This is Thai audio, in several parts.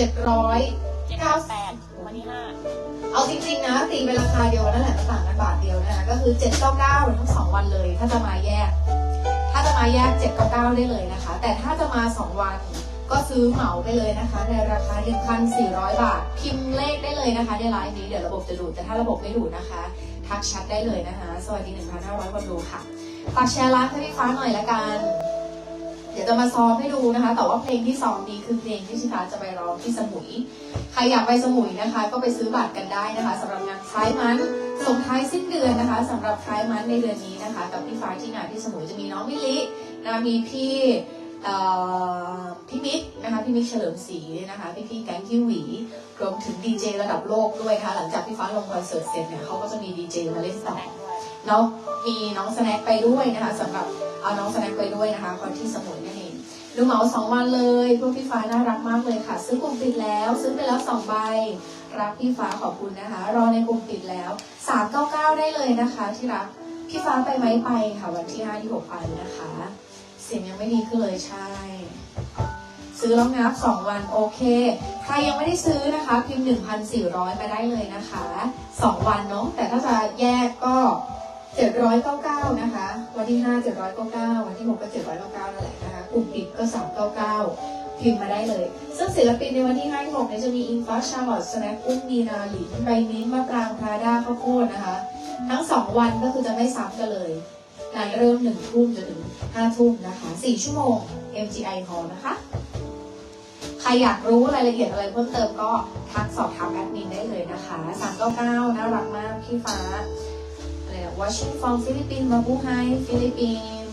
จ็ดร้อยเจ็ดเก้าแปดวันที่ห้าเอาจริงๆนะตีเป็นราคาเดียวกันนั่นแหละต่างกันบาทเดียวนะคะก็คือ799ทั้งสองวันเลย ถ้าจะมาแยก ถ้าจะมาแยก799ได้เลยนะคะ แต่ถ้าจะมา2วันก็ซื้อเหมาไปเลยนะคะ ในราคา 1,400 บาท พิมพ์เลขได้เลยนะคะในไลน์นี้เดี๋ยวระบบจะดูดแต่ถ้าระบบไม่ดูดนะคะ ทักแชทได้เลยนะคะ สวัสดี 1,500คนดูค่ะฝากแชร์ไลฟ์ให้พี่ฟ้าหน่อยละกัน ดี๋ยวจะมาซ้อมให้ดูนะคะ แต่ว่าเพลงที่ซ้อมนี้คือเพลงที่ชิคาจะไปร้องที่สมุย ใครอยากไปสมุยนะคะ ก็ไปซื้อบัตรกันได้นะคะสำหรับงานคล้ายมันส่งท้ายสิ้นเดือนนะคะสำหรับคล้ายมันในเดือนนี้นะคะ กับพี่ฟ้าที่งานที่สมุยจะมีน้องมิลินะมีพี่พี่มิกนะคะพี่มิกเฉลิมศรีนะคะพี่พี่แก๊งคิวหวีรวมถึงดีเจระดับโลกด้วยนะคะหลังจากพี่ฟ้าลงคอนเสิร์ตเสร็จเนี่ยเขาก็จะมีดีเจมาเล่นต่อแต่งด้วยเนาะมีน้องสแน็คไปด้วยนะคะสำหรับเอาน้องสแน็คไปด้วยนะคะคนที่สมุย นั่นเองดูเหมาสองวันเลยพวกพี่ฟ้าน่ารักมากเลยค่ะ ซื้อกลุ่มปิดแล้ว ซื้อไปแล้วสองใบ รักพี่ฟ้าขอบคุณนะคะ รอในกลุ่มปิดแล้วสามเก้าเก้าได้เลยนะคะ ที่รักพี่ฟ้าไปไหมไปค่ะ วันที่ห้าที่หกไปนะคะ เสียงยังไม่ดีขึ้นเลยใช่ ซื้อแล้วงับสองวันโอเค ใครยังไม่ได้ซื้อนะคะพิมพ์1,400มาได้เลยนะคะ2วันเนาะแต่ถ้าจะแยกก็ 799 นะคะ วันที่ 5 799 วันที่ 6 ก็ 799นั่นแหละนะคะกลุ่มปิดก็ 399 พิมพ์มาได้เลย ซึ่งศิลปินในวันที่5ที่6เนี่ยจะมีอิงฟ้าชาร์ลอตสแน็คกุ้งมีนาหลินใบมิ้นท์มะปรางพราด้าข้าวโพดนะคะ ทั้ง 2 วันก็คือจะไม่ซ้ำกันเลยงานเริ่ม 1 ทุ่มจนถึง 5 ทุ่มนะคะ 4 ชั่วโมง MGI Hall นะคะ ใครอยากรู้รายละเอียดอะไรเพิ่มเติมก็ทักสอบถามแอดมินได้เลยนะคะ 399 น่ารักมากพี่ฟ้า watching from Philippines มาบูไฮฟิลิปปินส์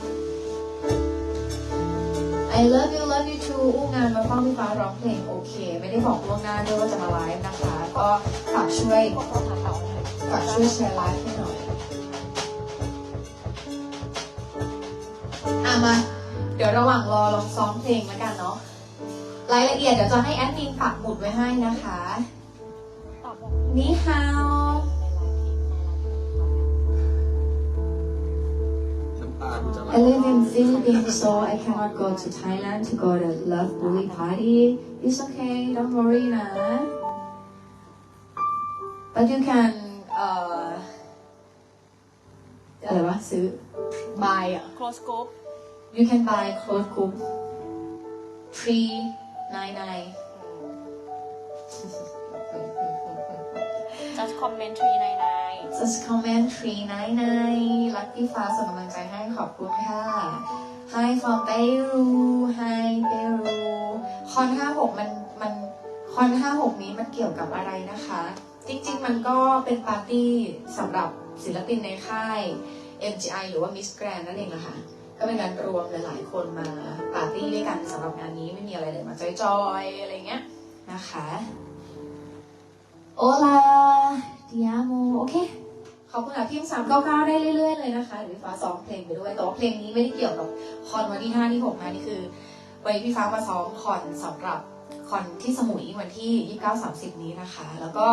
I love you love you too อู้งานมาฟังพี่ฟ้าร้องเพลงโอเค ไม่ได้บอกล่วงหน้าด้วยว่าจะมาไลฟ์นะคะ ก็ฝากช่วยพวกเราทำเราเลยฝากช่วยแชร์ไลฟ์ให้หน่อยอะมา เดี๋ยวระหว่างรอลองซ้อมเพลงแล้วกันเนาะรายละเอียดเดี๋ยวจะให้แอดมินปักหมุดไว้ให้นะคะตอบแบบนี่ฮาว I live in Philippines so I cannot go to Thailand to go to Love Bully Party It's okay don't worry นะ but you can เอ่ออะไรวะซื้อ buy อ่ะ โคลสโคป you can buy clothes group three nine nine จัสคอม เมนทรีในใน just commentary 99รักพี่ฟ้าส่งกำลังใจให้ขอบคุณค่ะ Hi from Peru Hi Peru คอน56 มันมันคอน56 นี้มันเกี่ยวกับอะไรนะคะ จริง ๆ มันก็เป็นปาร์ตี้สำหรับศิลปินในค่าย MGI หรือว่า Miss Grand นั่นเองนะคะก็เป็นการรวมหลายๆคนมาปาร์ตี้ด้วยกันสำหรับงานนี้ไม่มีอะไรเลยมาจอยๆอะไรเงี้ยนะคะโอลา เขอบคุณค่ะพิมพ์สามเก้าเก้าได้เรื่อยๆเลยนะคะเดี๋ยวพี่ฟ้าซ้อมเพลงไปด้วยแต่ว่าเพลงนี้ไม่ได้เกี่ยวกับคอนวันที่ห้าที่หกนะนี่คือวันนี้พี่ฟ้ามาซ้อมคอนสำหรับคอนที่สมุยวันที่ยี่สิบเก้าสามสิบนี้นะคะ แล้วก็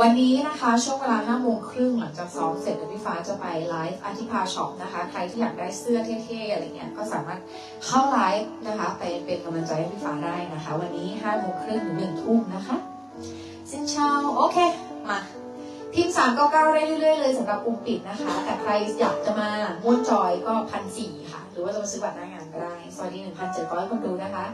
วันนี้นะคะช่วงเวลาห้าโมงครึ่งหลังจากซ้อมเสร็จเดี๋ยวพี่ฟ้าจะไปไลฟ์อาทิพาช็อปนะคะ ใครที่อยากได้เสื้อเท่ๆอะไรเงี้ยก็สามารถเข้าไลฟ์นะคะไปเป็นกำลังใจให้พี่ฟ้าได้นะคะ วันนี้ห้าโมงครึ่งถึงหนึ่งทุ่มนะคะสินเชาโอเคมา พิมพ์สามเก้าเก้าได้เรื่อยๆเลยสำหรับกลุ่มปิดนะคะ แต่ใครอยากจะมาม่วนจอยก็พันสี่ค่ะ หรือว่าจะมาซื้อบัตรหน้างานก็ได้สวัสดีหนึ่งพันเจ็ดร้อยคนดูนะคะ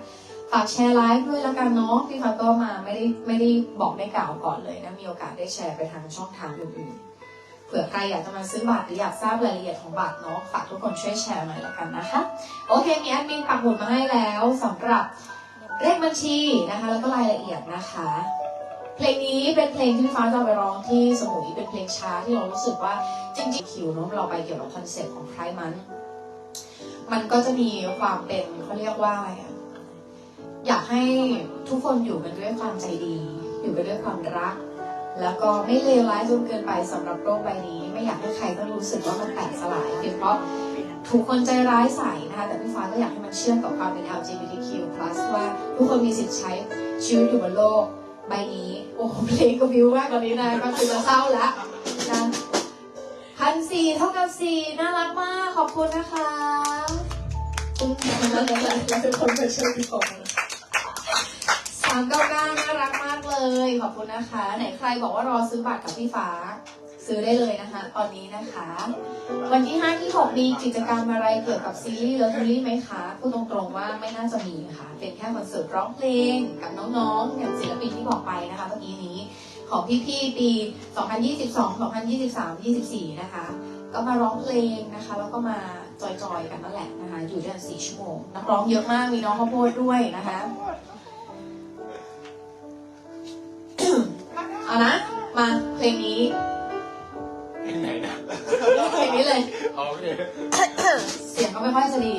ฝากแชร์ไลฟ์ด้วยแล้วกันเนาะพี่ฟ้าก็มาไม่ได้ไม่ได้บอกได้กล่าวก่อนเลยนะ มีโอกาสได้แชร์ไปทางช่องทางอื่นๆเผื่อใครอยากจะมาซื้อบัตรหรืออยากทราบรายละเอียดของบัตรเนาะฝากทุกคนช่วยแชร์หน่อยล้วกันนะคะ โอเคมีแอดมินปักหมุดมาให้แล้วสำหรับเลขบัญชีนะคะ แล้วก็รายละเอียดนะคะ เพลงนี้เป็นเพลงที่พี่ฟ้าจะไปร้องที่สมุยเป็นเพลงช้าที่เรารู้สึกว่าจริงๆคิวเนาะเราไปเกี่ยวกับคอนเซ็ปต์ของไพร์มัน มันก็จะมีความเป็นเขาเรียกว่าอะไรอะอยากให้ทุกคนอยู่กันด้วยความใจดี อยู่กันด้วยความรัก แล้วก็ไม่เลวร้ายจนเกินไปสำหรับโลกใบนี้ ไม่อยากให้ใครต้องรู้สึกว่ามันแตกสลายเพียงเพราะถูกคนใจร้ายใส่นะคะแต่พี่ฟ้าก็อยากให้มันเชื่อมกับความเป็น LGBTQ+ ว่าทุกคนมีสิทธิ์ใช้ชีวิตอยู่บนโลก ใบนี้ โอ้โหเพลงก็วิวมากกว่านี้นะก็คือจะเศร้าละนะพันสี่เท่ากับสี่น่ารักมาก ขอบคุณนะคะคุณแล้วทุกคนไปช่วยพี่สองสามเก้าเก้าน่ารักมากเลย ขอบคุณนะคะ ไหนใครบอกว่ารอซื้อบัตรกับพี่ฟ้า ซื้อได้เลยนะคะตอนนี้นะคะ วันที่ 5 ที่ 6 มีกิจกรรมอะไรเกี่ยวกับซีรีส์เลิฟซีรีส์ไหมคะพูดตรงๆว่าไม่น่าจะมีค่ะ เป็นแค่คอนเสิร์ตร้องเพลงกับน้องๆอย่างศิลปินที่บอกไปนะคะเมื่อกี้นี้ของพี่ๆปี 2022 2023 24 นะคะ ก็มาร้องเพลงนะคะ แล้วก็มาจอยๆกันนั่นแหละนะคะ อยู่ด้วยกัน4ชั่วโมง นักร้องเยอะมาก มีน้องข้าวโพดด้วยนะคะ เอานะ มาเพลงนี้ ไหนนะเพลงนี้เลย โอเค เสียงก็ไม่ค่อยจะดี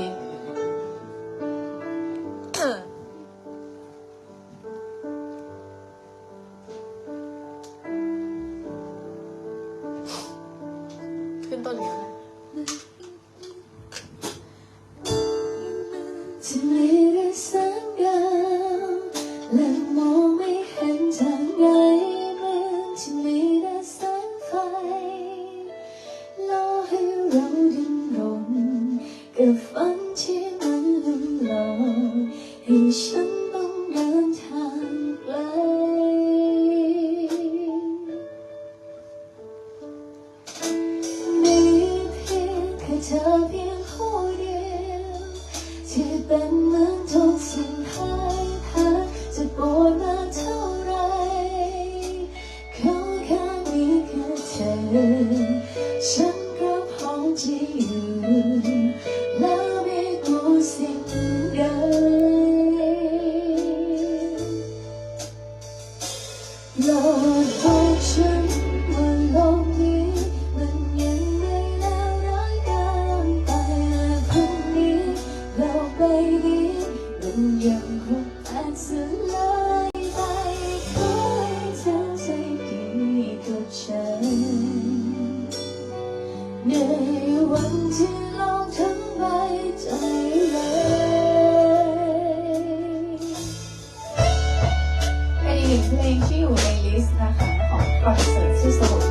อีกเพลงที่อยู่ในลิสต์นะคะของคอนเสิร์ตที่สมุทร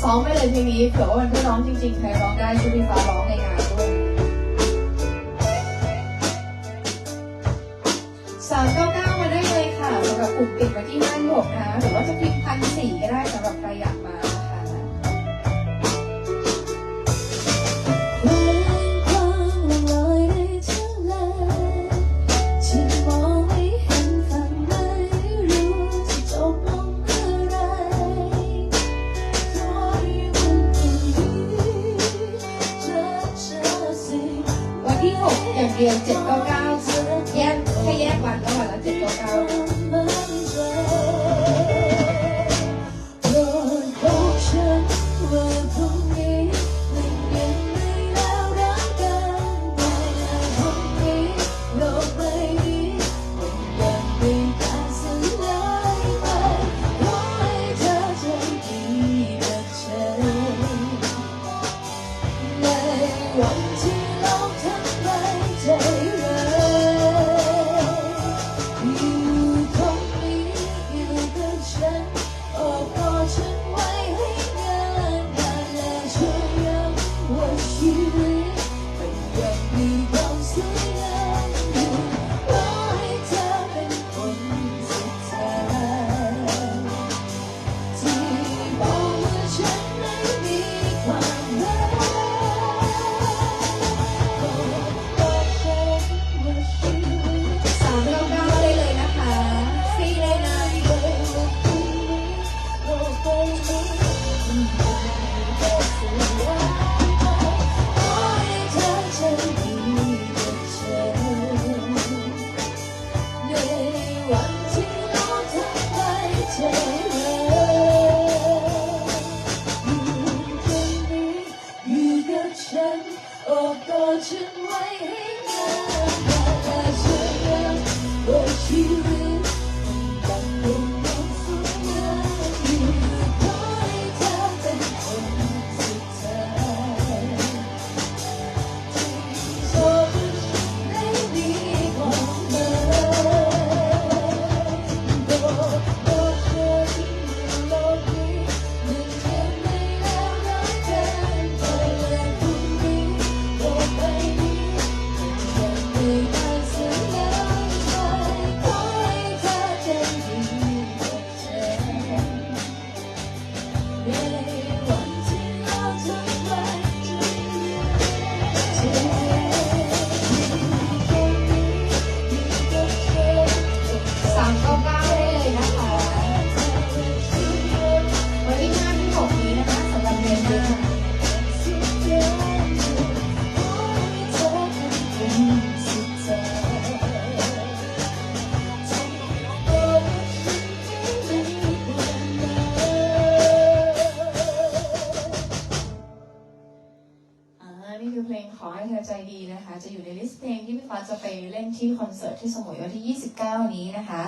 ซ้อมไปเลยเพลงนี้เผื่อว่าวันที่ร้องจริงๆใครร้องได้ช่วยพี่ฟ้าร้องในงานด้วยสามเก้าเก้ามาได้เลยค่ะสำหรับกลุ่มปิดวันที่ห้าหกนะคะหรือว่าจะพิมพ์พันสี่ก็ได้สำหรับใครอยากมา เดียวเจ็ดเก้าเก้า จะอยู่ในลิสต์เพลงที่พี่ฟ้าจะไปเล่นที่คอนเสิร์ตที่สมุยวันที่ 29 นี้นะคะ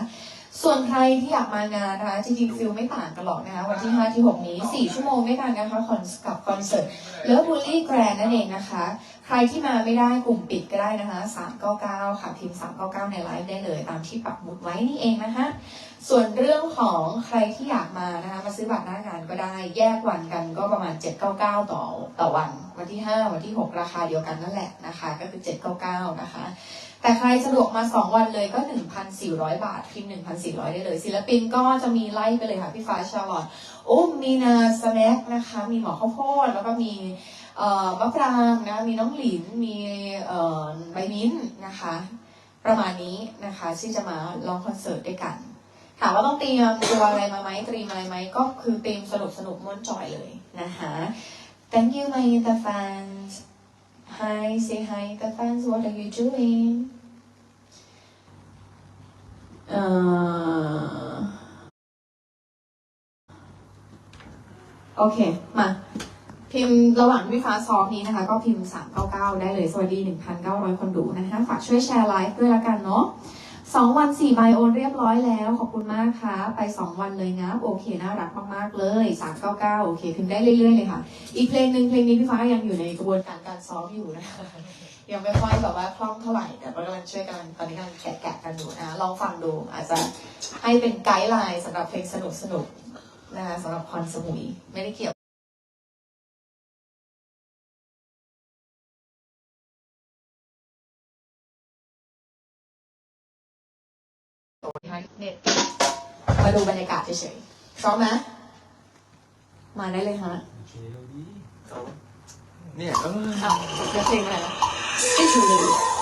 ส่วนใครที่อยากมางานนะคะจริงๆฟิลไม่ต่างกันหรอกนะคะวันที่ 5 ที่ 6 นี้ 4 ชั่วโมงด้วยกันนะคะคอนกับคอนเสิร์ตเลิฟบูลลี่แกรนนั่นเองนะคะ ใครที่มาไม่ได้กลุ่มปิดก็ได้นะคะ 399 ค่ะพิมพ์ 399 ในไลฟ์ได้เลย ตามที่ปักหมุดไว้นี่เองนะคะ ส่วนเรื่องของใครที่อยากมานะคะมาซื้อบัตรหน้างานก็ได้ แยกวันกันก็ประมาณ 799 ต่อต่อวัน วันที่ 5 วันที่ 6 ราคาเดียวกันนั่นแหละนะคะ ก็คือ 799 นะคะ แต่ใครสะดวกมา 2 วันเลยก็ 1,400 บาทพิมพ์1,400 ได้เลย ศิลปินก็จะมีไล่ไปเลยค่ะ พี่ฟ้าชาลอตโอ้มีนาสแน็คนะคะ มีหมอข้าวโพดแล้วก็มีมะปรางนะมีน้องหลิน มีใบมิ้นนะคะ ประมาณนี้นะคะที่จะมาลองคอนเสิร์ตด้วยกัน ถามว่าต้องเตรียมตัวอะไรมาไหมเตรียมอะไรไหมก็คือเตรียมสนุกสนุกๆม่วนจอยเลยนะคะ Thank you my the fans Hi say hi the fans what are you doing เอ่อโอเค มา พิมพ์ระหว่างพี่ฟ้าซ้อมนี้นะคะ ก็พิมพ์ 399 ได้เลย สวัสดี 1,900 คนดูนะคะ ฝากช่วยแชร์ไลฟ์ด้วยละกันเนาะ สองวันสี่ใบโอนเรียบร้อยแล้ว ขอบคุณมากค่ะ ไปสองวันเลยนะโอเคน่ารักมากๆเลย399โอเคพิมพ์ได้เรื่อยๆเลยค่ะ อีกเพลงหนึ่งเพลงนี้พี่ฟ้ายังอยู่ในกระบวนการการซ้อมอยู่นะคะยังไม่ค่อยแบบว่าคล่องเท่าไหร่แต่เรากำลังช่วยกันตอนนี้กำลังแกะๆกันอยู่นะลองฟังดูอาจจะให้เป็นไกด์ไลน์สำหรับเพลงสนุกๆนะคะสำหรับคอนสมุยไม่ได้เกี่ยว เฉยๆพร้อมไหมมาได้เลยฮะเนี่ยเอออ้าวเลือกเพลงอะไรนะไม่ถูกเลย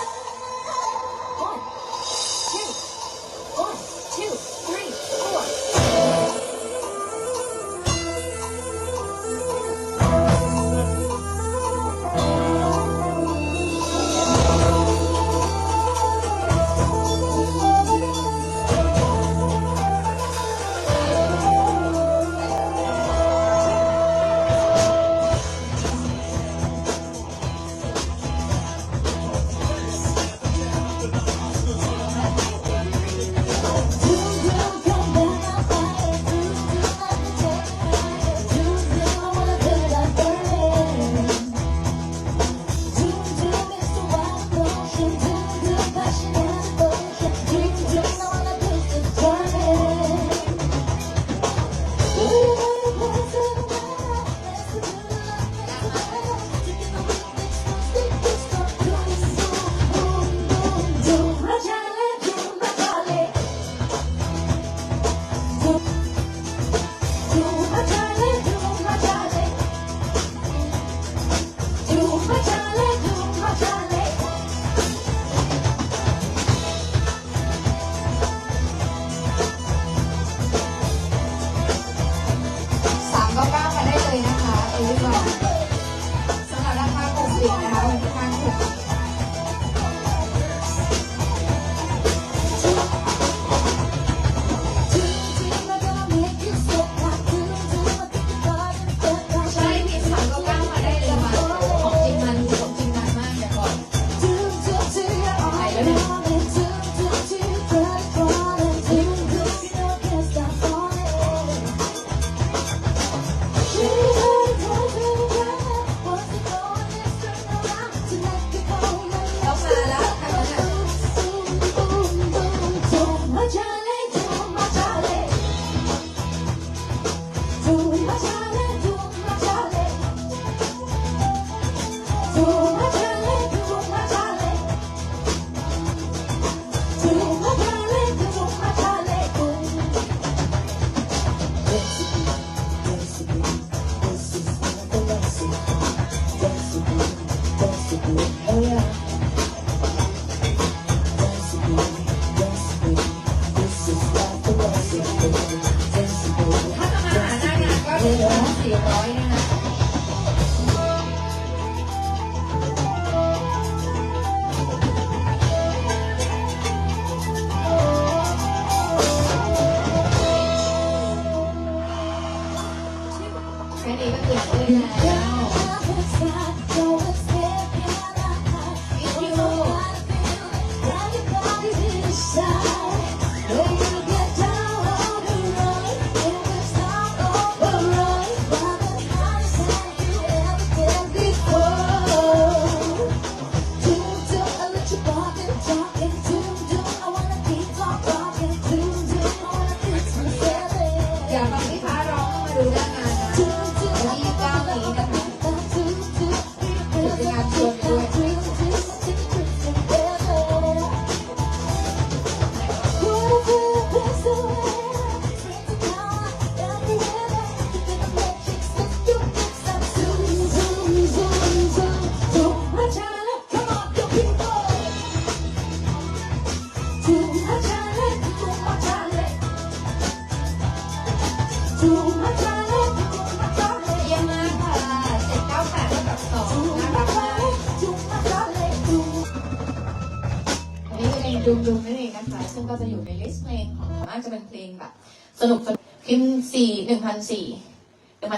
เยอะๆเสียงน้อยนี่นะ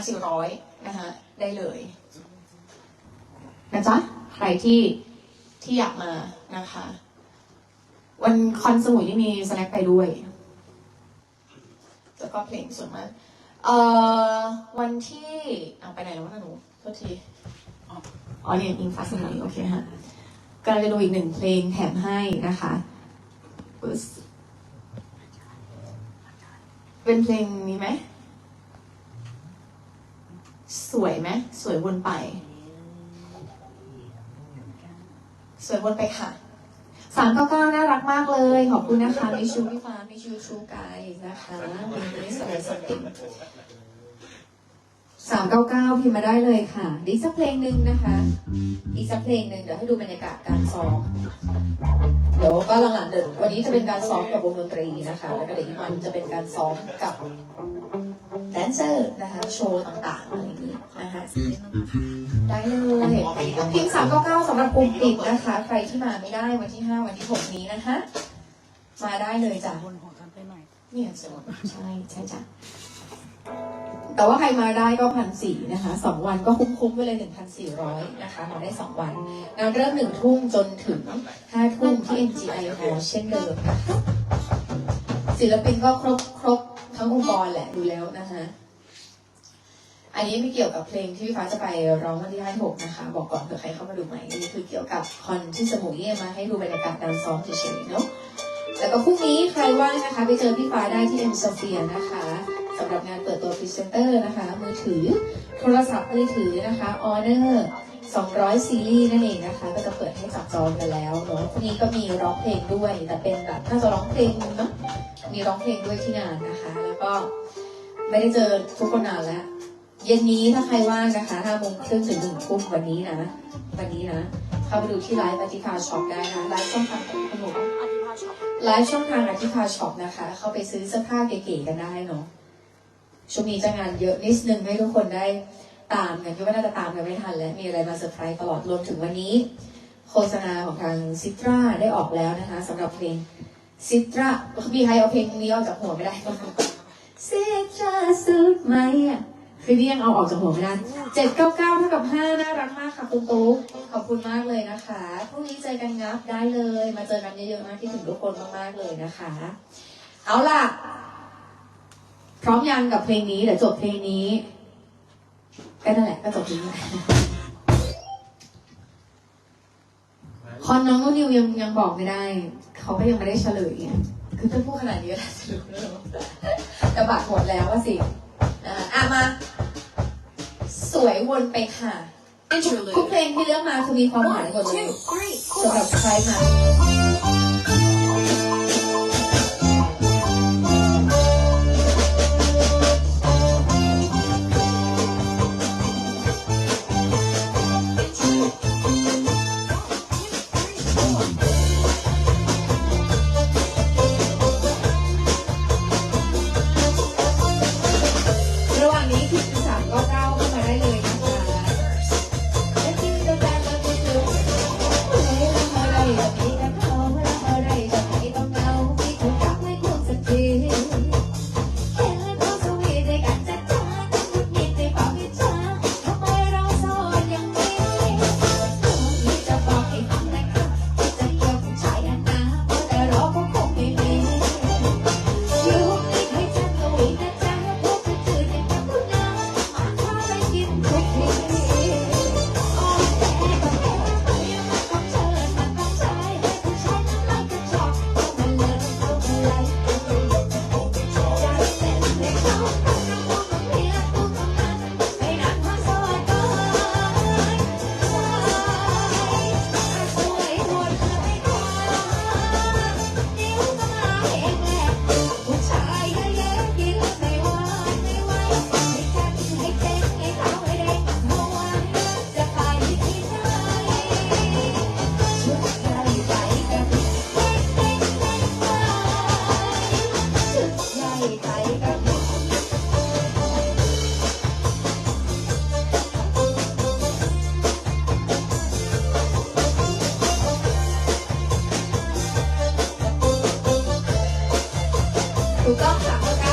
สี่ร้อยนะคะได้เลยนะจ๊ะใครที่ที่อยากมานะคะ วันคอนสมุยนี่มีสแน็คไปด้วยแล้วก็เพลงส่วนมากเอ่อวันที่เอาไปไหนแล้ววะหนูโทษทีอ๋อเนี่ยอิงฟ้าสมุยโอเคฮะกำลังจะดูอีกหนึ่งเพลงแถมให้นะคะเป็นเพลงนี้ไหม สวยไหมสวยวนไป สวยวนไปค่ะสามเก้าเก้าน่ารักมากเลย ขอบคุณนะคะมิชูพี่ฟ้ามิชูชูกายนะคะเป็นตัวนี้สวยสติ สามเก้าเก้าพิมพ์มาได้เลยค่ะอีกสักเพลงหนึ่งนะคะ อีกสักเพลงหนึ่งเดี๋ยวให้ดูบรรยากาศการซ้อมเดี๋ยวก็หลังๆเดี๋ยววันนี้จะเป็นการซ้อมกับวงดนตรีนะคะ แล้วก็เดี๋ยวอีกวันจะเป็นการซ้อมกับแดนเซอร์นะคะโชว์ต่างๆอะไรอย่างนี้นะคะได้เลยพิมพ์สามเก้าเก้าสำหรับกลุ่มปิดนะคะ ใครที่มาไม่ได้วันที่ห้าวันที่หกนี้นะคะ มาได้เลยจ้ะบนหัวกันไปหน่อยเนี่ยสมใช่ใช่จ้ะ แต่ว่าใครมาได้ก็พันสี่นะคะสองวันก็คุ้มๆไปเลยหนึ่งพันสี่ร้อยนะคะมาได้สองวันงานเริ่มหนึ่งทุ่มจนถึงห้าทุ่มที่ NGI Hall เช่นเดิมนะคะศิลปินก็ครบครบทั้งองค์กรแหละดูแล้วนะคะอันนี้ไม่เกี่ยวกับเพลงที่พี่ฟ้าจะไปร้องวันที่ห้าหกนะคะ บอกก่อนเผื่อใครเข้ามาดูใหม่อันนี้คือเกี่ยวกับคอนที่สมุยเนี่ยมาให้ดูบรรยากาศการซ้อมเฉยๆเนาะแล้วก็พรุ่งนี้ใครว่างนะคะ ไปเจอพี่ฟ้าได้ที่ M Sophia นะคะสำหรับงาน เปิดตัวพรีเซนเตอร์นะคะ มือถือ โทรศัพท์มือถือนะคะ Honor 200 ซีรีส์นั่นเองนะคะ ก็จะเปิดให้จับจองกันแล้วเนาะพรุ่งนี้ก็มีร้องเพลงด้วย แต่เป็นแบบน่าจะร้องเพลงเนาะมีร้องเพลงด้วยที่งานนะคะ แล้วก็ไม่ได้เจอทุกคนนานแล้ว เย็นนี้ถ้าใครว่างนะคะ5โมงครึ่งถึง1ทุ่มวันนี้นะ วันนี้นะ เข้าไปดูที่ไลฟ์ปฏิภาช็อปได้นะไลฟ์ช่องทางของคุณหนูอธิภาช็อปไลฟ์ช่องทางอธิภาช็อปนะคะ เข้าไปซื้อเสื้อผ้าเก๋ๆกันได้เนาะ ช่วงนี้จะงานเยอะนิดนึงให้ทุกคนได้ตามกันคิดว่าน่าจะตามกันไม่ทันแล้วมีอะไรมาเซอร์ไพรส์ตลอดรวมถึงวันนี้ โฆษณาของทางซิตราได้ออกแล้วนะคะสำหรับเพลงซิตรามีใครเอาเพลงนี้ออกจากหัวไม่ได้บ้างซิตราสุดไหมอะคือนี่ยังเอาออกจากหัวไม่ได้เจ็ดเก้าเก้าเท่ากับห้าน่ารักมากค่ะคุณตุ๊กขอบคุณมากเลยนะคะพรุ่งนี้เจอกันงับได้เลย มาเจอกันเยอะๆมากที่ถึงทุกคนมากๆเลยนะคะ เอาล่ะพ ร้อมยังกับเพลงนี้เดี๋ยวจบเพลงนี้ก็นั่นแหละก็จบเพลงนี้แหละคอนน้องนุ่นนิวยังยังบอกไม่ได้ เขาก็ยังไม่ได้เฉลยไงคือถ้าพูดขนาดนี้ก็น่าจะรู้แล้วแต่บัตรหมดแล้วว่าสิอ่าอะมา สวยวนไปค่ะทุกเพลงที่เลือกมาคือมีความหมายหมดเลยสำหรับใครมาระ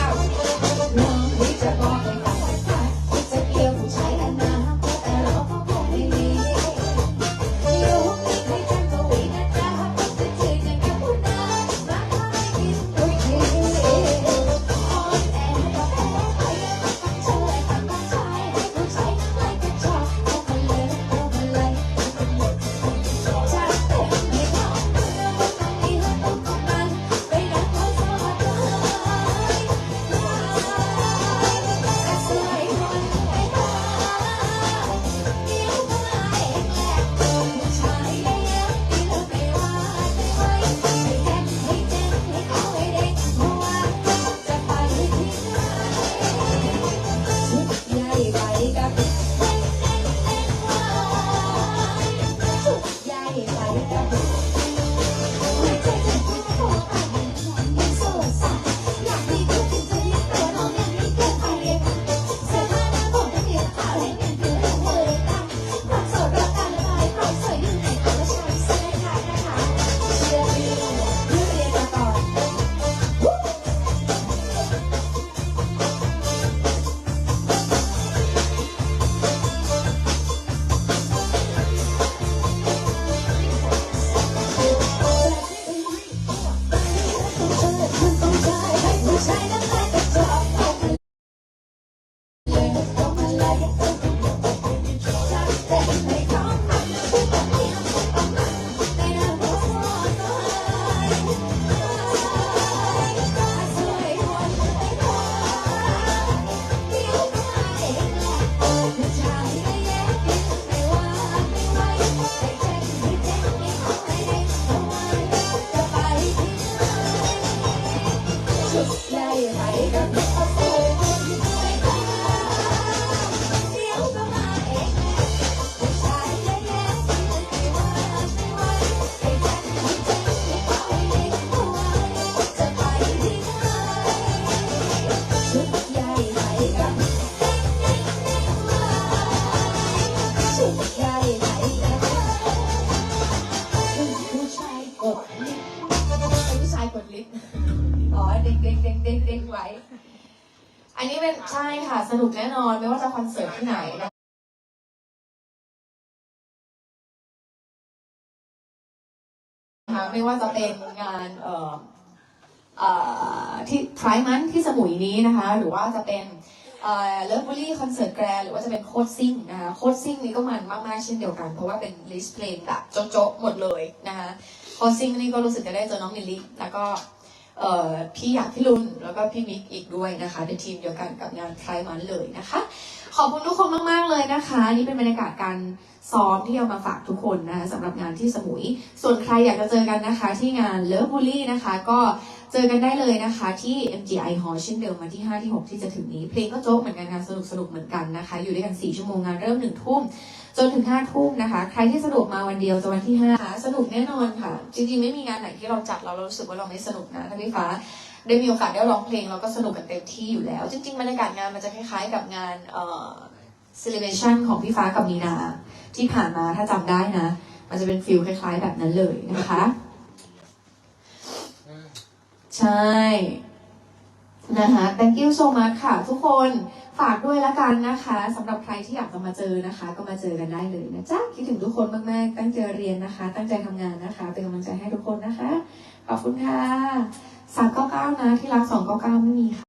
ค่ายกดลิฟต์ผู้ชายกดลิฟต์อ๋อเด็กเด็กเด็กเด็กเด็กไว้ อันนี้เป็นใช่ค่ะ สนุกแน่นอนไม่ว่าจะคอนเสิร์ตที่ไหนนะคะไม่ว่าจะเป็นงานเอ่อเอ่อที่ไพร์มันที่สมุยนี้นะคะ หรือว่าจะเป็นเลิฟบุรี่คอนเสิร์ตแกรหรือว่าจะเป็นโคดซิ่งนะคะโคดซิ่งนี้ก็มันมากๆเช่นเดียวกัน เพราะว่าเป็นลิสต์เพลงแบบโจ๊ะๆหมดเลยนะคะ โคดซิ่งนี่ก็รู้สึกจะได้เจอน้องมิลลิแล้วก็พี่อยากพี่ลุนแล้วก็พี่มิกอีกด้วยนะคะ เป็นทีมเดียวกันกับงานไพร์มันเลยนะคะ ขอบคุณทุกคนมาก ๆ เลยนะคะนี่เป็นบรรยากาศการซ้อมที่เอามาฝากทุกคนนะคะสำหรับงานที่สมุย ส่วนใครอยากจะเจอกันนะคะ ที่งานเลิฟบูลลี่นะคะ ก็เจอกันได้เลยนะคะที่ MGI Hall เช่นเดิมวันที่ 5 ที่ 6 ที่จะถึงนี้ เพลงก็โจ๊กเหมือนกันงานสนุกสนุกเหมือนกันนะคะ อยู่ด้วยกัน 4 ชั่วโมงงานเริ่ม1ทุ่ม จนถึง5ทุ่มนะคะ ใครที่สะดวกมาวันเดียวจะวันที่5สนุกแน่นอนค่ะ จริงๆไม่มีงานไหนที่เราจัดเรารู้สึกว่าเราไม่สนุกนะท่านพี่ฟ้าได้มีโอกาสได้ร้องเพลงเราก็สนุกกันเต็มที่อยู่แล้ว จริงๆบรรยากาศงานมันจะคล้ายๆกับงานเอ่อ celebration ของพี่ฟ้ากับมีนา ที่ผ่านมาถ้าจำได้นะ มันจะเป็นฟิลคล้าย ๆ แบบนั้นเลยนะคะ ใช่นะคะ thank you so much ค่ะทุกคน ฝากด้วยละกันนะคะสำหรับใครที่อยากจะมาเจอนะคะ ก็มาเจอกันได้เลยนะจ๊ะคิดถึงทุกคนมากๆตั้งใจเรียนนะคะ ตั้งใจทำงานนะคะ เป็นกำลังใจให้ทุกคนนะคะ ขอบคุณค่ะสามเก้าเก้านะที่รักสองเก้าเก้าไม่มีค่ะ